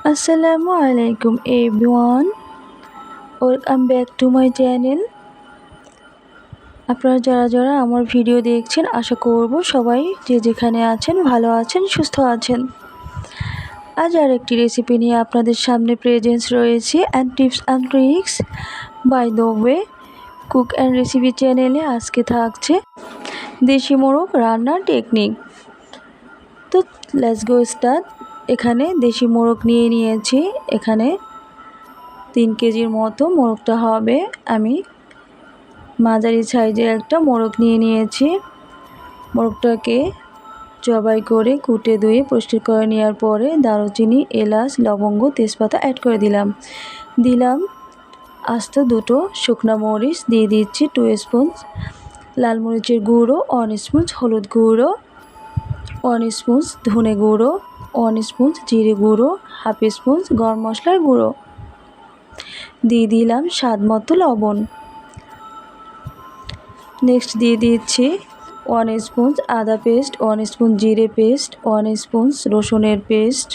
আসসালামু আলাইকুম everyone welcome back to my channel আপনারা যারা যারা আমার ভিডিও দেখছেন, আশা করব সবাই যে যেখানে আছেন, ভালো আছেন, সুস্থ আছেন। আজ আর একটি রেসিপি নিয়ে আপনাদের সামনে প্রেজেন্স রয়েছে and tips and tricks by the way cook and recipe চ্যানেলে আজকে থাকছে দেশি মোরগ রান্নার টেকনিক তো লেটস গো স্টার্ট এখানে দেশি মোরগ নিয়ে নিয়েছি। এখানে তিন কেজির মতো মোরগটা হবে। আমি মাঝারি সাইজের একটা মোরগ নিয়ে নিয়েছি। মোরগটাকে জবাই করে, কুটে, ধুয়ে পরিষ্কার করে নেওয়ার পরে দারুচিনি, এলাচ, লবঙ্গ, তেজপাতা অ্যাড করে দিলাম। দিলাম আস্ত দুটো শুকনো মরিচ, দিয়ে দিচ্ছি টু স্পুন লাল মরিচের গুঁড়ো ওয়ান স্পুন হলুদ গুঁড়ো ওয়ান স্পুন ধনে গুঁড়ো ওয়ান স্পুন জিরে গুঁড়ো, হাফ স্পুন গরম মশলার গুঁড়ো। দিয়ে দিলাম স্বাদ মতো লবণ। নেক্সট দিয়ে দিচ্ছি ওয়ান স্পুন আদা পেস্ট, ওয়ান স্পুন জিরে পেস্ট, ওয়ান স্পুন রসুনের পেস্ট,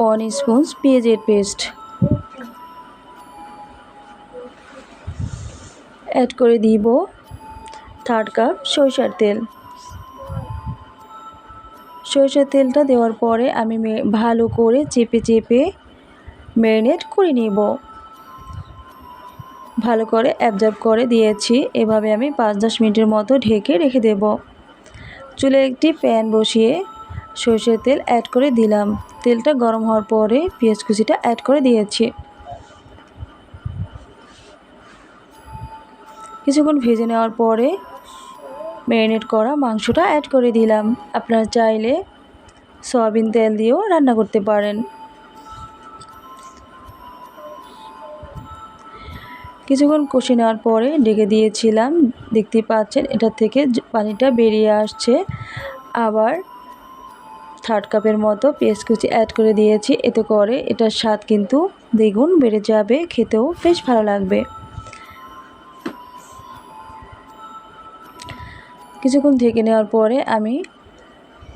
ওয়ান স্পুন পেঁয়াজের পেস্ট। অ্যাড করে দিব থার্ড কাপ সরিষার তেল। সরিষার তেলটা দেওয়ার পরে আমি ভালো করে চেপে চেপে ম্যারিনেট করে নিব। ভালো করে অ্যাবজর্ব করে দিয়েছি। এভাবে আমি পাঁচ দশ মিনিটের মতো ঢেকে রেখে দেব। চুলে একটি প্যান বসিয়ে সরষের তেল অ্যাড করে দিলাম। তেলটা গরম হওয়ার পরে পেঁয়াজ কুচিটা অ্যাড করে দিয়েছি। কিছুক্ষণ ভেজে নেওয়ার পরে ম্যারিনেট করা মাংসটা অ্যাড করে দিলাম। আপনারা চাইলে সয়াবিন তেল দিয়েও রান্না করতে পারেন। কিছুক্ষণ কষে নেওয়ার পরে ডেকে দিয়েছিলাম। দেখতে পাচ্ছেন, এটা থেকে পানিটা বেরিয়ে আসছে। আবার থার্ড কাপের মতো পেস্ট কুচি অ্যাড করে দিয়েছি। এতে করে এটার স্বাদ কিন্তু দ্বিগুণ বেড়ে যাবে। খেতেও বেশ ভালো লাগবে। কিছুক্ষণ ঢেকে নেওয়ার পরে আমি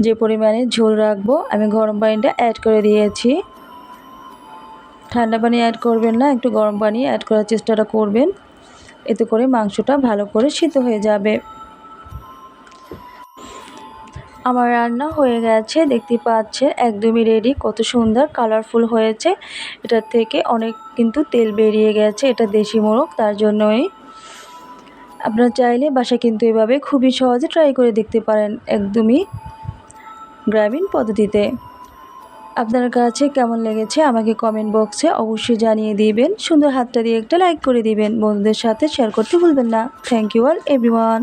যে পরিমাণে ঝোল রাখব, আমি গরম পানিটা অ্যাড করে দিয়েছি। ঠান্ডা পানি অ্যাড করবেন না, একটু গরম পানি অ্যাড করার চেষ্টাটা করবেন। এতে করে মাংসটা ভালো করে সিদ্ধ হয়ে যাবে। আমার রান্না হয়ে গেছে, দেখতে পাচ্ছেন, একদমই রেডি কত সুন্দর কালারফুল হয়েছে। এটার থেকে অনেক কিন্তু তেল বেরিয়ে গেছে, এটা দেশি মোরগ, তার জন্যই। আপনারা চাইলে বাসা কিন্তু এভাবে খুবই সহজে ট্রাই করে দেখতে পারেন একদমই গ্রামীণ পদ্ধতিতে। আপনার কাছে কেমন লেগেছে আমাকে কমেন্ট বক্সে অবশ্যই জানিয়ে দিবেন। সুন্দর হাতটা দিয়ে একটা লাইক করে দিবেন। বন্ধুদের সাথে শেয়ার করতে ভুলবেন না। Thank you all everyone